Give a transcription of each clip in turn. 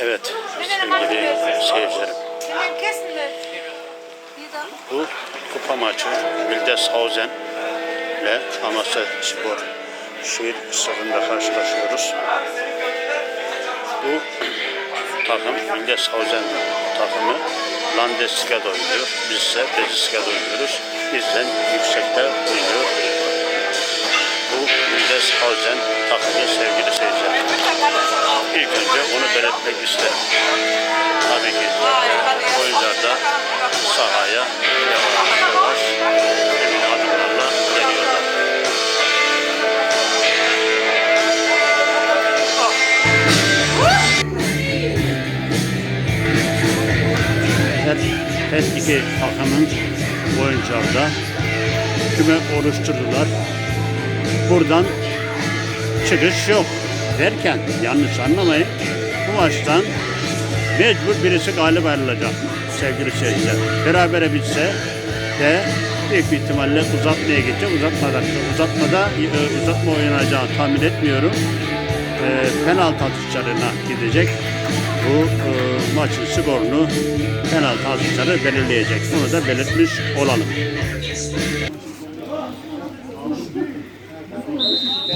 Evet sevgili seyircilerim. Bu kupa maçı Wildeshausen ile Amasya Spor şehir stadında karşılaşıyoruz. Bu takım Wildeshausen takımı Landesliga'da oynuyor. Biz ise Bezisliga'da oynuyoruz. Bizden yüksekte oynuyor. Bu Wildeshausen takımı sevgili seyirciler. İlk önce onu belirtmek isterim. Tabii ki oyuncular da sahaya yavaş yavaş emin adımlarla geliyorlar. Her, her iki takımın oyuncuları da küme oluşturdular. Buradan çıkış yok derken yanlış anlamayın. Bu maçtan mecbur birisi galip ayrılacak sevgili seyirciler. Berabere bitse de büyük bir ihtimalle uzatmaya gidecek. Uzatmada, uzatmada e, uzatma oynanacağını tahmin etmiyorum. E, penaltı atışlarına gidecek. Bu e, maçın skorunu penaltı atışları belirleyecek. Bunu da belirtmiş olalım.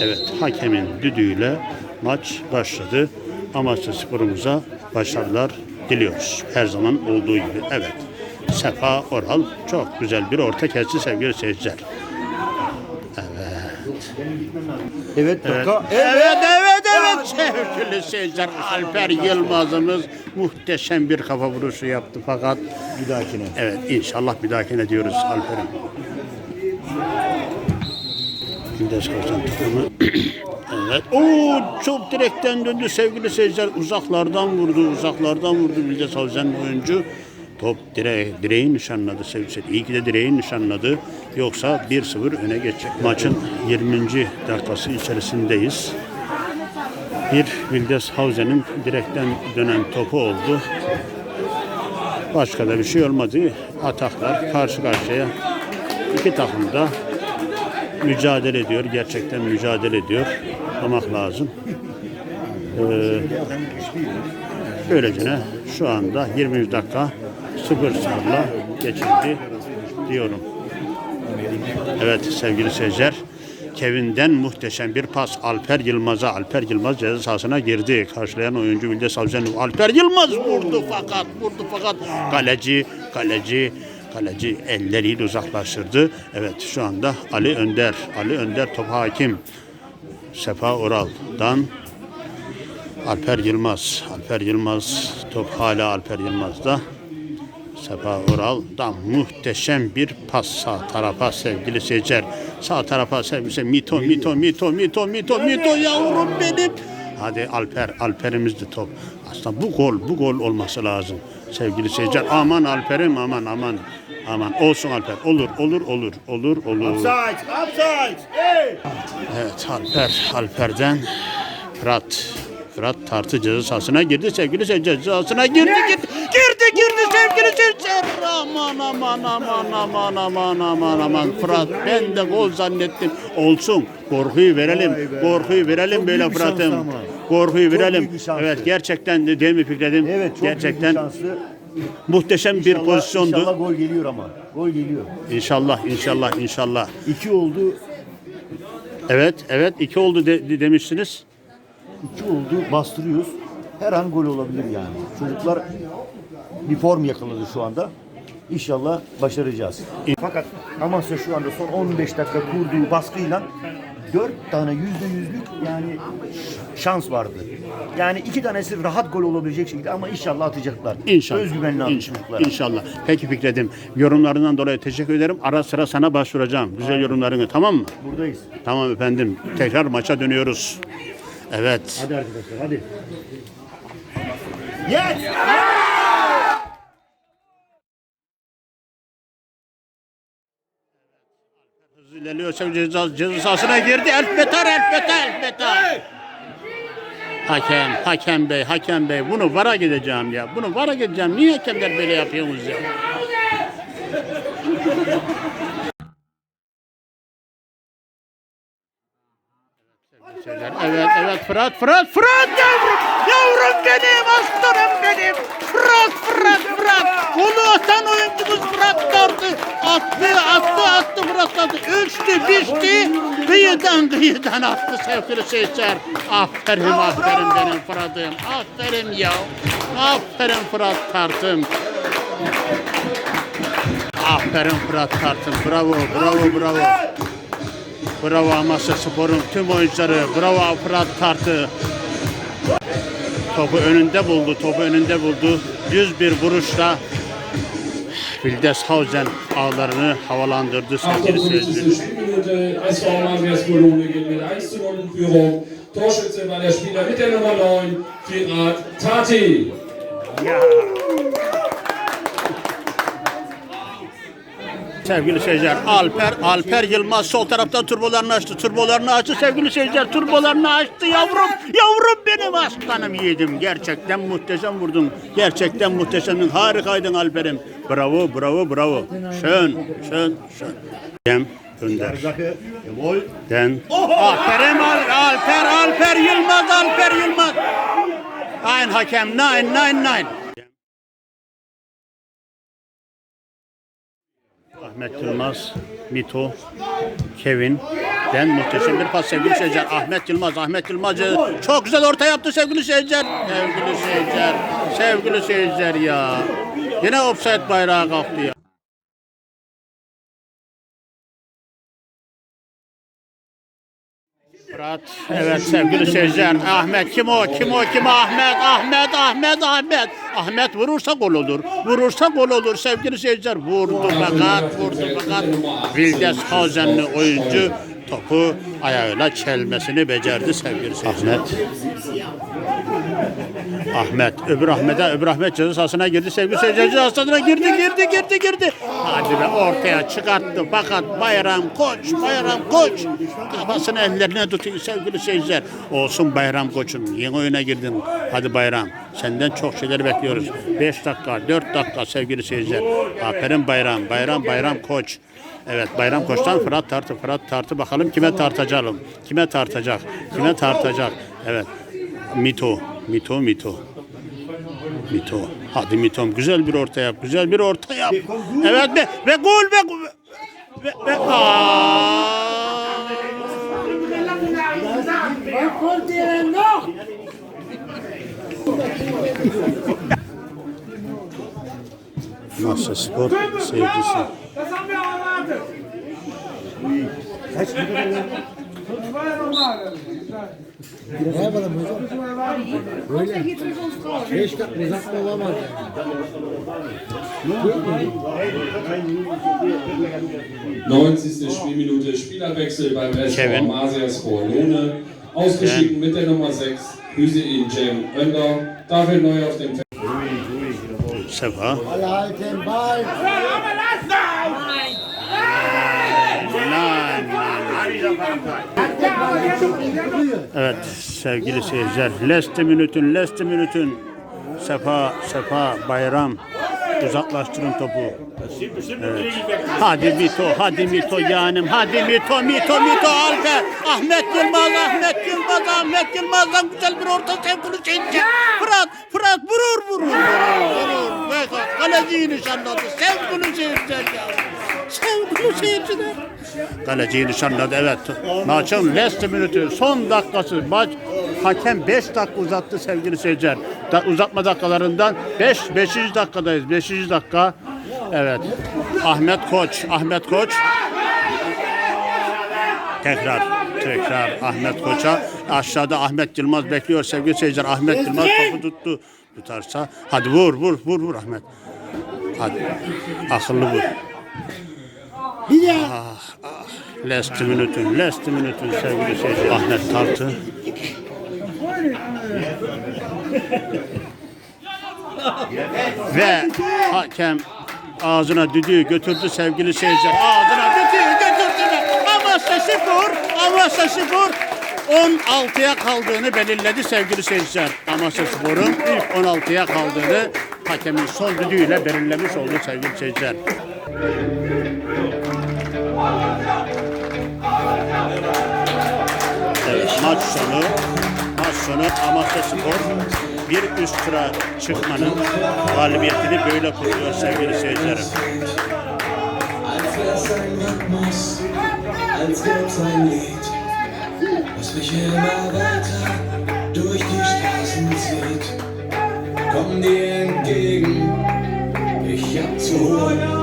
Evet, hakemin düdüğüyle maç başladı. Amasya sporumuza başarılar diliyoruz. Her zaman olduğu gibi. Evet, Sefa Oral çok güzel bir orta kesti sevgili seyirciler. Evet Toka. Evet, evet, evet sevgili seyirciler. Alper Yılmaz'ımız muhteşem bir kafa vuruşu yaptı fakat Bir dahakine. Evet inşallah bir dahakine diyoruz Alper'im. Gündes Kozan takımı. Evet. Oo çok direkten döndü sevgili seyirciler. Uzaklardan vurdu, uzaklardan vurdu Gündes Kozan oyuncu. Top dire, direği nişanladı sevgili seyirciler. İyi ki de direği nişanladı. Yoksa 1-0 öne geçecek. Maçın 20. dakikası içerisindeyiz. Bir Wildeshausen'in direkten dönen topu oldu. Başka da bir şey olmadı. Ataklar karşı karşıya. İki takım da mücadele ediyor. Gerçekten mücadele ediyor. Olmak lazım. Ee, böylecene şu anda 20 dakika 0 0'la geçildi diyorum. Evet sevgili seyirciler. Kevin'den muhteşem bir pas Alper Yılmaz'a. Alper Yılmaz ceza sahasına girdi. Karşılayan oyuncu Vilde Savcı'nın Alper Yılmaz vurdu fakat vurdu fakat kaleci kaleci kaleci elleriyle uzaklaştırdı. Evet şu anda Ali Önder. Ali Önder top hakim. Sefa Oral'dan Alper Yılmaz. Alper Yılmaz top hala Alper Yılmaz'da. Sefa Ural'dan muhteşem bir pas sağ tarafa sevgili seyirciler. Sağ tarafa sevgili Mito, Mito, Mito, Mito, Mito, Mito yavrum benim. Hadi Alper, Alper'imiz de top. Aslında bu gol, bu gol olması lazım sevgili seyirciler. Aman Alper'im, aman, aman, aman. Olsun Alper, olur, olur, olur, olur, olur. Offside, offside. Hey! Evet Alper, Alper'den Fırat. Fırat tartı ceza sahasına girdi sevgili seyirciler. Ceza sahasına girdi, girdi, girdi, girdi sevgili seyirciler. Aman aman aman aman aman aman aman. Fırat ben de gol zannettim. Olsun. Korkuyu verelim. Korkuyu verelim böyle Fırat'ım. Korkuyu verelim. büyük bir. Evet gerçekten de değil mi Fikret'im? Evet çok gerçekten büyük bir şanslı. muhteşem bir İnşallah- pozisyondu. İnşallah gol geliyor ama. Gol geliyor. İnşallah, inşallah, inşallah. İki oldu. Evet, evet iki oldu de- de- demişsiniz. iki oldu. Bastırıyoruz. Her an gol olabilir yani. Çocuklar bir form yakaladı şu anda. İnşallah başaracağız. Fakat Amasya şu anda son 15 dakika kurduğu baskıyla 4 tane yüzde yüzlük yani şans vardı. Yani iki tanesi rahat gol olabilecek şekilde ama inşallah atacaklar. İnşallah. Özgüvenli aldı İnşallah. Peki Fikret'im yorumlarından dolayı teşekkür ederim. Ara sıra sana başvuracağım. Güzel yorumlarını tamam mı? Buradayız. Tamam efendim. Tekrar maça dönüyoruz. Evet. Hadi arkadaşlar hadi. Yes! Hızlı ilerliyor. Ceza, ceza sahasına girdi. Elfbetar, elfbetar, elfbetar. Hakem, hakem bey, hakem bey. Bunu vara gideceğim ya. Bunu vara gideceğim. Niye hakemler böyle yapıyorsunuz ya? Seyirciler, Evet, evet Fırat, Fırat, Fırat yavrum, yavrum benim, aslanım benim. Fırat, Fırat, Fırat. Bunu atan oyuncumuz Fırat tartı. Attı, attı, attı Fırat tartı. Ölçtü, biçti, kıyıdan kıyıdan attı sevgili seyirciler. Aferin, aferin benim Fırat'ım. Aferin ya. Aferin Fırat tartım. Aferin Fırat tartım. Bravo, bravo, bravo. Bravo Amasya Spor'un tüm oyuncuları. Bravo Fırat Tartı. Topu önünde buldu. Topu önünde buldu. Düz bir vuruşla Wildeshausen ağlarını havalandırdı sevgili 58. seyirciler. Spielminute. SV Marias Bologna geht mit 1 zu 0 in Führung. Torschütze war der Spieler mit der Nummer 9, Firat Tati. Sevgili seyirciler Alper Alper Yılmaz sol taraftan turbolarını açtı. Turbolarını açtı sevgili seyirciler. Turbolarını açtı yavrum. Yavrum benim aslanım yiğidim. Gerçekten muhteşem vurdun. Gerçekten muhteşemdin. Harikaydın Alper'im. Bravo bravo bravo. Schön schön schön. Dem Önder. Den. Aferin Al- Alper Alper Yılmaz Alper Yılmaz. Nein hakem nein nein nein. Ahmet Yılmaz, Mito, Kevin. Den muhteşem bir pas sevgili seyirciler. Ahmet Yılmaz, Ahmet Yılmaz e, çok güzel orta yaptı sevgili seyirciler. Sevgili seyirciler, sevgili seyirciler ya. Yine offside bayrağı kalktı ya. Fırat, evet sevgili seyirciler. Ahmet kim o? Kim o? Kim? Ahmet, Ahmet, Ahmet, Ahmet. Ahmet vurursa gol olur. Vurursa gol olur sevgili seyirciler. Vurdu fakat, vurdu fakat. Wildeshausen'li oyuncu topu ayağıyla çelmesini becerdi sevgili seyirciler. Ahmet. Ahmet, öbür Ahmet'e, öbür Ahmet ceza sahasına girdi. Sevgili seyirciler ceza sahasına girdi, girdi, girdi, girdi. Hadi be ortaya çıkarttı. Fakat Bayram Koç, Bayram Koç kafasını ellerine tutuyor sevgili seyirciler. Olsun Bayram Koç'um, yeni oyuna girdin. Hadi Bayram, senden çok şeyler bekliyoruz. 5 dakika, 4 dakika sevgili seyirciler. Aferin Bayram, Bayram, Bayram Koç. Evet Bayram Koç'tan Fırat tartı, Fırat tartı. Bakalım kime tartacağım, kime tartacak, kime tartacak. Evet. Mito, Mito, Mito. Mito. Hadi Mitom güzel bir orta yap. Güzel bir orta yap. Evet ve, ve gol ve. Ve, ve, Aa! Masa spor seyircisi. 90. Spielminute Spielerwechsel beim SV Masiaspor Lohne. Ausgeschieden mit der Nummer 6, Hüseyin Cem Önder. Dafür neu auf dem Feld. Ça. Alle halten Ball. Evet sevgili seyirciler. Leste minütün, leste minütün. Sefa, Sefa, Bayram. Uzaklaştırın topu. Evet. Hadi Mito, hadi Mito yeğenim. Hadi Mito, Mito, Mito Alper. Ahmet Yılmaz, Ahmet Yılmaz, Ahmet Yılmaz'dan güzel bir orta sevgili seyirciler. Fırat, Fırat vurur, vurur, vurur, vurur. Ve kaleciyi nişanladı. Sevgili seyirciler ya. Sevgili seyirciler. Kaleciyi nişanladı evet. Maçın last minütü son dakikası maç hakem 5 dakika uzattı sevgili seyirciler. Da, uzatma dakikalarından 5 5. dakikadayız. 5. dakika. Evet. Ahmet Koç, Ahmet Koç tekrar tekrar Ahmet Koç'a aşağıda Ahmet Yılmaz bekliyor sevgili seyirciler. Ahmet Yılmaz topu tuttu. Tutarsa hadi vur vur vur vur Ahmet. Hadi. Akıllı vur. Bir daha. Last minütün, last minütün sevgili seyirciler. Ahmet Tartı. Ve hakem ağzına düdüğü götürdü sevgili seyirciler. Ağzına düdüğü götürdü Amasya Spor, Amasya Spor 16'ya kaldığını belirledi sevgili seyirciler. Amasya Spor'un ilk 16'ya kaldığını hakemin son düdüğüyle belirlemiş oldu sevgili seyirciler. Maç sonu maç sonu Amasya Spor bir üst tura çıkmanın galibiyetini böyle kutluyor sevgili seyircilerim. Was mich immer weiter durch die Straßen zieht. Komm dir entgegen, ich hab zu holen.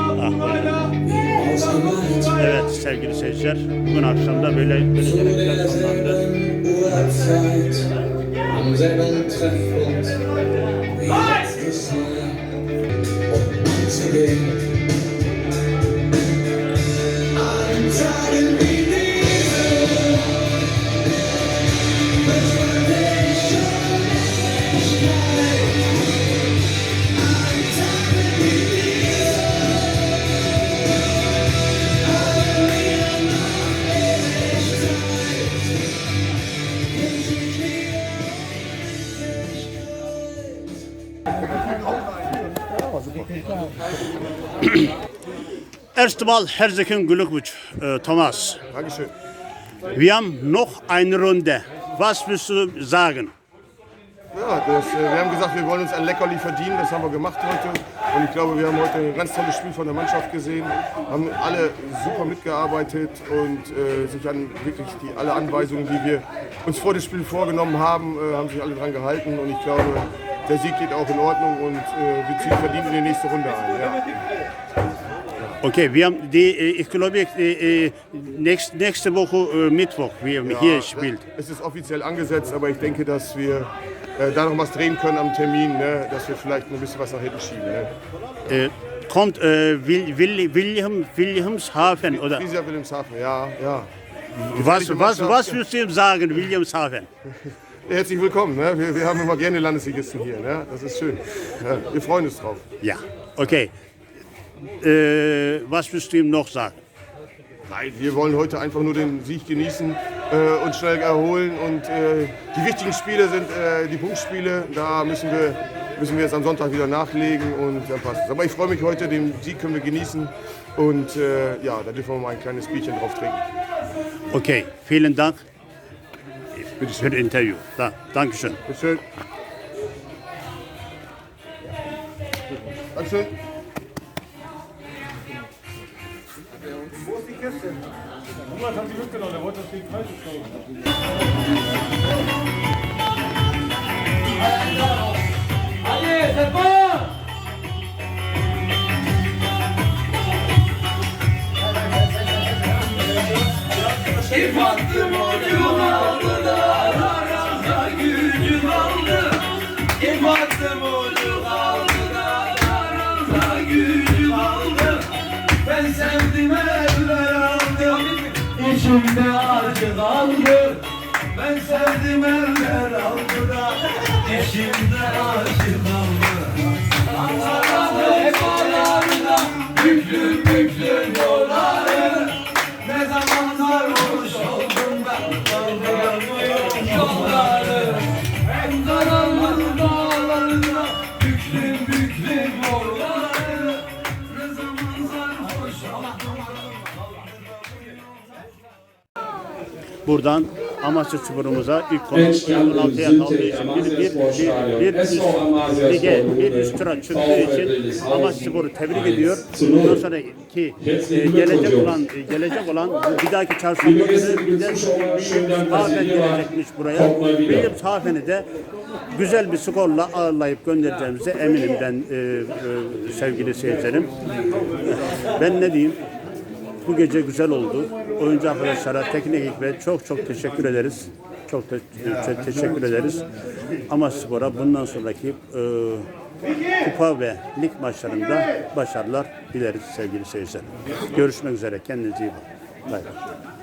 Evet sevgili seyirciler bugün akşam da böyle göstericiler sonlandı. Derselben Uhrzeit, am selben Treffpunkt, wie letztes Mal, Erstmal herzlichen Glückwunsch, äh, Thomas. Dankeschön. Wir haben noch eine Runde. Was willst du sagen? Ja, das, äh, wir haben gesagt, wir wollen uns ein Leckerli verdienen. Das haben wir gemacht heute. Und ich glaube, wir haben heute ein ganz tolles Spiel von der Mannschaft gesehen. Haben alle super mitgearbeitet und äh, sich an wirklich die, alle Anweisungen, die wir uns vor dem Spiel vorgenommen haben, äh, haben sich alle dran gehalten. Und ich glaube, der Sieg geht auch in Ordnung und äh, wir ziehen verdient in die nächste Runde ein. Ja. Okay, wir haben die, äh, ich glaube, äh, äh, nächst, nächste Woche Mittwoch, wir haben hier spielt. Es ist offiziell angesetzt, aber ich denke, dass wir da noch was drehen können am Termin, ne? dass wir vielleicht ein bisschen was nach hinten schieben. Ne? Äh, kommt äh, Will, Will, William, Wilhelmshaven oder Dieser Wilhelmshaven, ja, ja. was, was, was würdest du ihm sagen, Williamshaven? Herzlich willkommen. Ne? Wir, wir haben immer gerne Landesligisten hier. Ne? Das ist schön. Ja, wir freuen uns drauf. Ja, okay. Äh, was willst du ihm noch sagen? Nein, wir wollen heute einfach nur den Sieg genießen, äh, uns schnell erholen. Und äh, die wichtigen Spiele sind äh, die Punktspiele. Da müssen wir, müssen wir jetzt am Sonntag wieder nachlegen und dann passt es. Aber ich freue mich heute, den Sieg können wir genießen. Und äh, ja, da dürfen wir mal ein kleines Bierchen drauf trinken. Okay, vielen Dank für das Interview. Da, Dankeschön. Bitte schön. Dankeschön. Onu aldı da aramda gücüm aldı. Onu aldı da aramda gücüm aldı. Ben aldım. İçimde acı kaldı. Ben sevdim eller aldı da içimde acı kaldı. Ankara'da hep ağlarda büklüm büklüm yolları. Buradan Amasya Spor'umuza ilk Entstanden 16'ya sind kaldığı için bir, bir, bir, bir üst lige, bir üst tura çıktığı için Amasya Spor'u tebrik ediyor. Bundan sonraki e, Herzlichen gelecek olan e, gelecek olan bir dahaki çarşamba günü hier wart. gelecekmiş buraya. Wieder. Williamshaven'i de güzel bir skorla ağırlayıp göndereceğimize eminim ben e, e, sevgili seyircilerim. Ben ne diyeyim? Bu gece güzel oldu. Oyuncu arkadaşlara, teknik ekibe çok çok teşekkür ederiz. Çok te- te- teşekkür ederiz. Ama Spor'a bundan sonraki e, kupa ve lig maçlarında başarılar dileriz sevgili seyirciler. Görüşmek üzere. Kendinize iyi bakın. Bay bay.